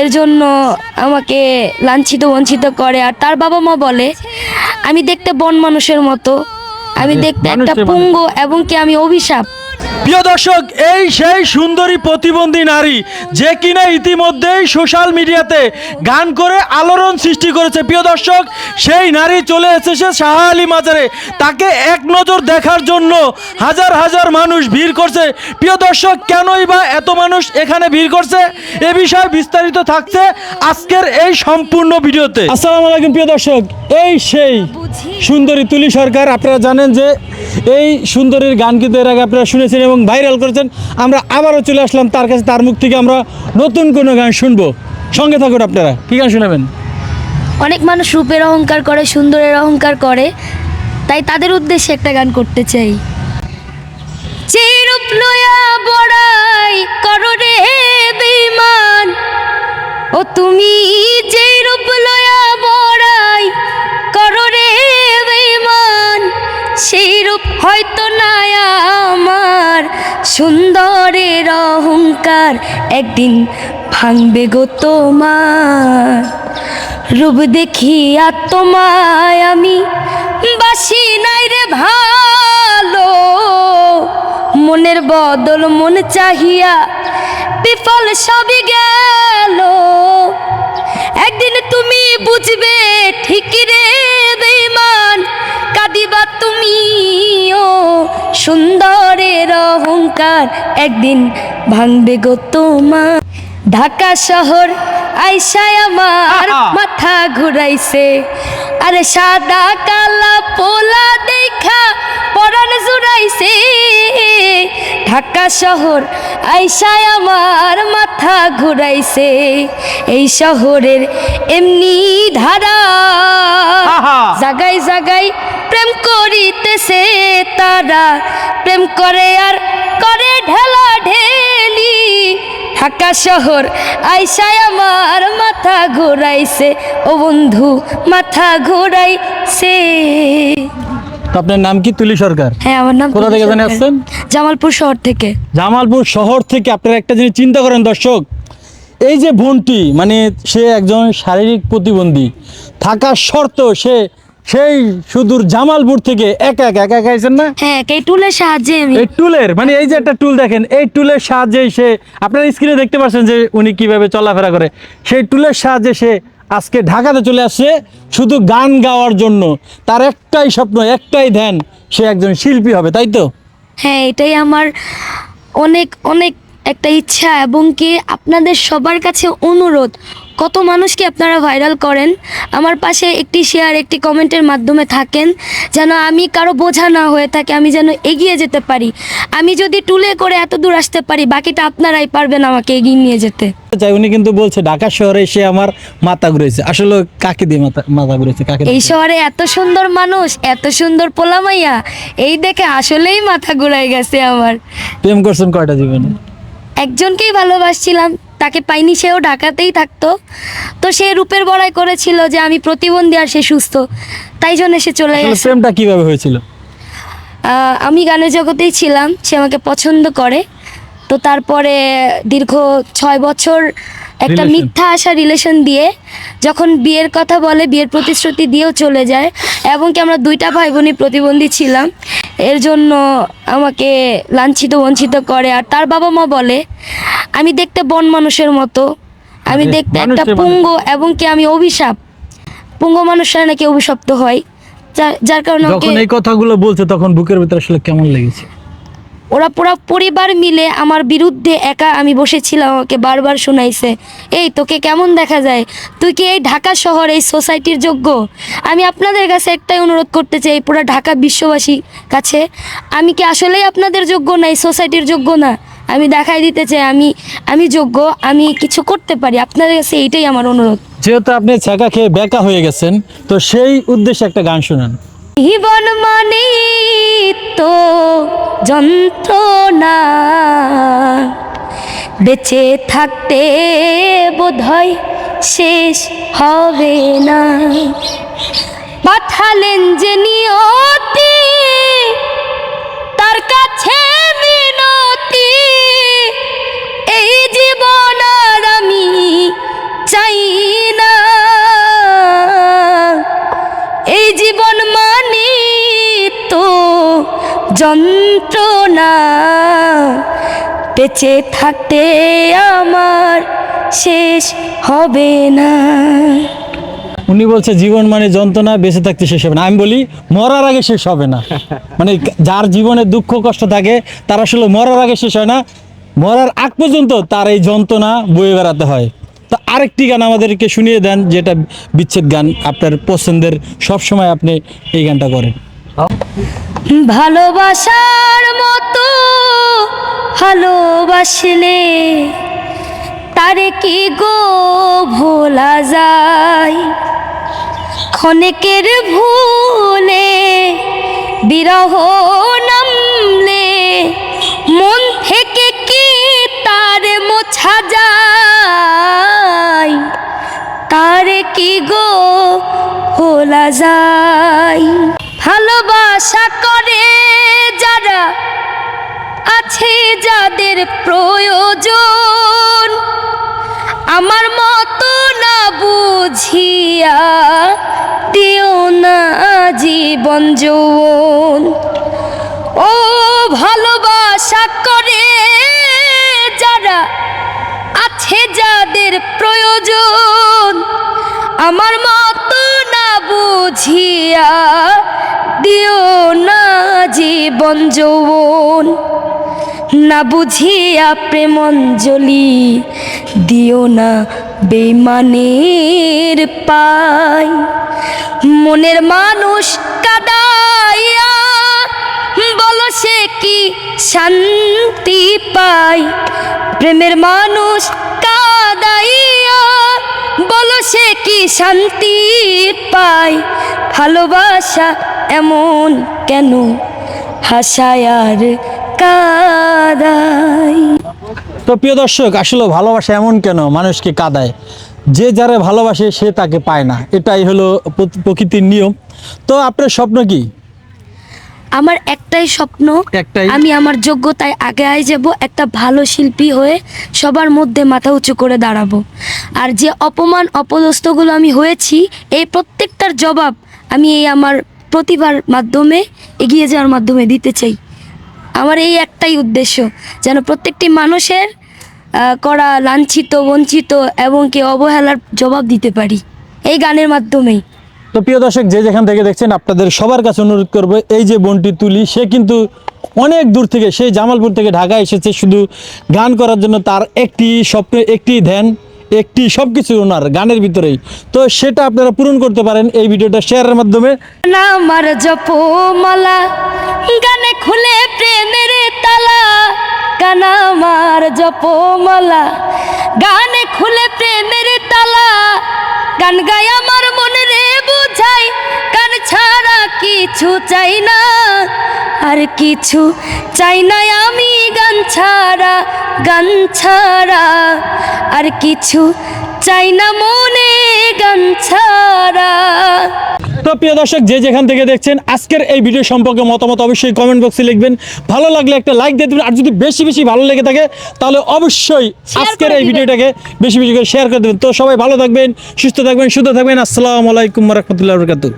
এর জন্য আমাকে লাঞ্ছিত বঞ্চিত করে। আর তার বাবা মা বলে আমি দেখতে বন মানুষের মতো। আমি দেখতে একটা পুঙ্গ এবং কি আমি অভিশাপ? প্রিয় দর্শক এই সেই সুন্দরী প্রতিবন্ধী নারী যে কিনা ইতিমধ্যেই সোশ্যাল মিডিয়াতে গান করে আলোড়ন সৃষ্টি করেছে। প্রিয় দর্শক সেই নারী চলে এসেছে শাহ আলী মাজারে। তাকে এক নজর দেখার জন্য হাজার হাজার মানুষ ভিড় করছে। প্রিয় দর্শক কেনই বা এত মানুষ এখানে ভিড় করছে? এ বিষয়ে বিস্তারিত থাকছে আজকের এই সম্পূর্ণ ভিডিওতে। আসসালামু আলাইকুম প্রিয় দর্শক এই সেই সুন্দরী তুলি সরকার আপনারা জানেন যে এই সুন্দরীর গান কিন্তু এর আগে আপনারা শুনেছেন এবং ভাইরাল করেছেন। আমরা আবারও চলে আসলাম, তার কাছে তার মুখ থেকে আমরা নতুন কোনো গান শুনব। সঙ্গে থাকুন আপনারা, কি গান শোনাবেন? অনেক মানুষ রূপের অহংকার করে, সুন্দরের অহংকার করে, তাই তাদের উদ্দেশ্যে একটা গান করতে চাই। রূপ লয়া বড়াই করো রে বেঈমান, ও তুমি যে রূপ লয়া সুন্দরের অহংকার একদিন ভাঙবে গো তোমার। রূপ দেখিয়া তোমায় আমি বাসি নাই রে ভালো। মনের বদল মন চাহিয়া বিফল সবই গেল। একদিন তুমি বুঝবে ঠিক রে বেমান কাঁদিবা তুমিও। সুন্দরের অহংকার একদিন ভাঙবে গো তোমার। ঢাকা শহর আইসায় আমার। মাথা ঘুরাইছে। আরে সাদা কালা পোলা দেখা পরান জুড়াইছে। ঢাকা শহর আইসায় আমার মাথা ঘুরাইছে। এই শহরের এমনি ধারা। জাগাই জাগাই প্রেম করিতেছে তারা। প্রেম করে আর করে ঢেলা ঢেলি। ঢাকা শহর আইসায় আমার মাথা ঘুরাইছে। ও বন্ধু মাথা ঘোরাইছে। তো আপনার নাম কি? তুলি সরকার। হ্যাঁ আমার নাম কোথা থেকে আসছেন? জামালপুর শহর থেকে। জামালপুর শহর থেকে আপনারা একটা জিনিস চিন্তা করেন দর্শক এই যে বোনটি মানে সে একজন শারীরিক প্রতিবন্ধী থাকা শর্ত সে সেই সুদূর জামালপুর থেকে একা একা একা একা না? হ্যাঁ এই টুলের সাহায্যে আমি এই টুলের মানে এই যে একটা টুল দেখেন এই টুলের সাহায্যে সে আপনারা স্ক্রিনে দেখতে পাচ্ছেন যে উনি কীভাবে চলাফেরা করে। সেই টুলের সাহায্যে সে আজকে ঢাকাতে চলে আসছে শুধু গান গাওয়ার জন্য। তার একটাই স্বপ্ন, একটাই ধ্যান, সে একজন শিল্পী হবে, তাই তো? হ্যাঁ এটাই আমার অনেক অনেক একটা ইচ্ছা এবং কি আপনাদের সবার কাছে অনুরোধ কত মানুষকে আপনারা ভাইরাল করেন? আমার পাশে একটি শেয়ার একটি কমেন্টের মাধ্যমে থাকেন যেন আমি কারও বোঝা না হয়ে থাকে আমি যেন এগিয়ে যেতে পারি। আমি যদি টুলে করে এত দূর আসতে পারি বাকিটা আপনারাই পারবেন আমাকে এগিয়ে নিয়ে যেতে। চাই উনি কিন্তু বলছে ঢাকা শহরে এসে আমার মাথা ঘুরেছে। আসলে কাকে দিয়ে মাথা মাথা ঘুরেছে কাকে এই শহরে এত সুন্দর মানুষ এত সুন্দর পোলামাইয়া এই দেখে আসলেই মাথা ঘুরাই গেছে আমার। প্রেম করছেন কয়টা জীবনে? একজনকেই ভালোবাসছিলাম। তাকে পাইনি সেও ঢাকাতেই থাকতো। তো সে রূপের বড়াই করেছিল যে আমি প্রতিবন্ধী আর সে সুস্থ। তাই জন্য সে চলে গেছে। প্রেমটা কীভাবে হয়েছিল? আমি গানের জগতেই ছিলাম সে আমাকে পছন্দ করে। তো তারপরে দীর্ঘ ছয় বছর একটা মিথ্যা আশা রিলেশন দিয়ে যখন বিয়ের কথা বলে বিয়ের প্রতিশ্রুতি দিয়েও চলে যায় এবং কি আমরা দুইটা ভাই বোনই প্রতিবন্ধী ছিলাম। এর জন্য আমাকে লাঞ্ছিত বঞ্চিত করে। আর তার বাবা মা বলে আমি দেখতে বন মানুষের মতো। আমি আরে, দেখতে একটা পুঙ্গ এবং কি আমি অভিশাপ। পুঙ্গ মানুষরা নাকি অভিশপ্ত হয়। যার কারণে যখন এই কথাগুলো বলছে তখন বুকের ভিতরে আসলে কেমন লেগেছে? ওরা পুরো পরিবার মিলে আমার বিরুদ্ধে একা আমি বসেছিলাম আমাকে বারবার শোনাইছে। এই, তোকে কেমন দেখা যায়? তুই কি এই ঢাকা শহর, এই সোসাইটির যোগ্য? আমি আপনাদের কাছে একটাই অনুরোধ করতে চাই, পুরো ঢাকা বিশ্ববাসী কাছে। আমি কি আসলেই আপনাদের যোগ্য না, এই সোসাইটির যোগ্য না? আমি দেখাই দিতে চাই, আমি আমি যোগ্য, আমি কিছু করতে পারি। আপনাদের কাছে এইটাই আমার অনুরোধ। যেহেতু আপনি ছাকা খেয়ে বেকা হয়ে গেছেন, তো সেই উদ্দেশ্যে একটা গান শোনান। জীবন মানে তো যন্ত্রণা। বেঁচে থাকতে বোধহয় শেষ হবে না। পাঠালেন যে নিয়তি, তার কাছে যন্ত্রণা বেঁচে থাকতে আমার শেষ হবে না। উনি বলছে জীবন মানে যন্ত্রণা বেঁচে থাকতে শেষ হবে না। আমি বলি মরার আগে শেষ হবে না। মানে যার জীবনে দুঃখ কষ্ট থাকে তার আসলে মরার আগে শেষ হয় না। মরার আগ পর্যন্ত তার এই যন্ত্রণা বয়ে বেড়াতে হয়। তো আরেকটি গান আমাদেরকে শুনিয়ে দেন যেটা বিচ্ছেদ গান। আপনার পছন্দের সবসময় আপনি এই গানটা করেন। ভালোবাসার মতো ভালোবাসলে তারে কি গো ভোলা যায়? ক্ষণেকের ভুলে বিরহ নামলে মন থেকে কি তার মোছা যায়? তারে কি গো ভোলা যায়? ভালোবাসা করে যারা আছে যাদের প্রয়োজন। আমার মতো না বুঝিয়া দিও না জীবন যৌন ও ভালোবাসা করে যারা আছে যাদের প্রয়োজন। আমার মতো বুঝিয়া দিও না জীবন যৌবন। না বুঝিয়া প্রেমঞ্জলি দিও না বেমানের পাই। মনের মানুষ কাদাইয়া বলো সে কি শান্তি পায় প্রেমের মানুষ বলো সে কি শান্তি পায় ভালোবাসা এমন কেন? হাসায় আর কাদাই তো প্রিয় দর্শক, আসলে ভালোবাসা এমন কেন? মানুষকে কাদায়। যে যারা ভালোবাসে সে তাকে পায় না। এটাই হলো প্রকৃতির নিয়ম। তো আপনার স্বপ্ন কি? আমার একটাই স্বপ্ন একটাই? আমি আমার যোগ্যতায় আগে আয় যাব একটা ভালো শিল্পী হয়ে সবার মধ্যে মাথা উঁচু করে দাঁড়াবো। আর যে অপমান অপদস্থগুলো আমি হয়েছি এই প্রত্যেকটার জবাব আমি এই আমার প্রতিভার মাধ্যমে এগিয়ে যাওয়ার মাধ্যমে দিতে চাই। আমার এই একটাই উদ্দেশ্য যেন প্রত্যেকটি মানুষের করা লাঞ্ছিত বঞ্চিত এবং কি অবহেলার জবাব দিতে পারি। এই গানের মাধ্যমেই। তো প্রিয় দর্শক, যে যেখান থেকে দেখছেন, আপনাদের সবার কাছে অনুরোধ করব, এই যে বনটি তুলি, সে কিন্তু অনেক দূর থেকে সেই জামালপুর থেকে ঢাকা এসেছে, শুধু গান করার জন্য তার একটি স্বপ্ন, একটি ধ্যান, একটি সব কিছু ওনার গানের ভিতরেই। তো সেটা আপনারা পূরণ করতে পারেন এই ভিডিওটা শেয়ারের মাধ্যমে। আমার জপমালা গানে খুলে প্রেমের তালা। আমার জপমালা গানে খুলে প্রেমের তালা। গান গাই আমার কিছু চাই না আর কিছু চাই না আমি গান ছাড়া গান ছাড়া। আর কিছু চাই না মনে গান ছাড়া। তো প্রিয় দর্শক যে যেখান থেকে দেখছেন আজকের এই ভিডিও সম্পর্কে মতামত অবশ্যই কমেন্ট বক্সে লিখবেন। ভালো লাগলে একটা লাইক দিয়ে দেবেন আর যদি বেশি বেশি ভালো লেগে থাকে তাহলে অবশ্যই আজকের এই ভিডিওটাকে বেশি বেশি করে শেয়ার করে দেবেন। তো সবাই ভালো থাকবেন সুস্থ থাকবেন সুস্থ থাকবেন। আসসালামু আলাইকুম রহমতুল্লাহ বরকাতুহ।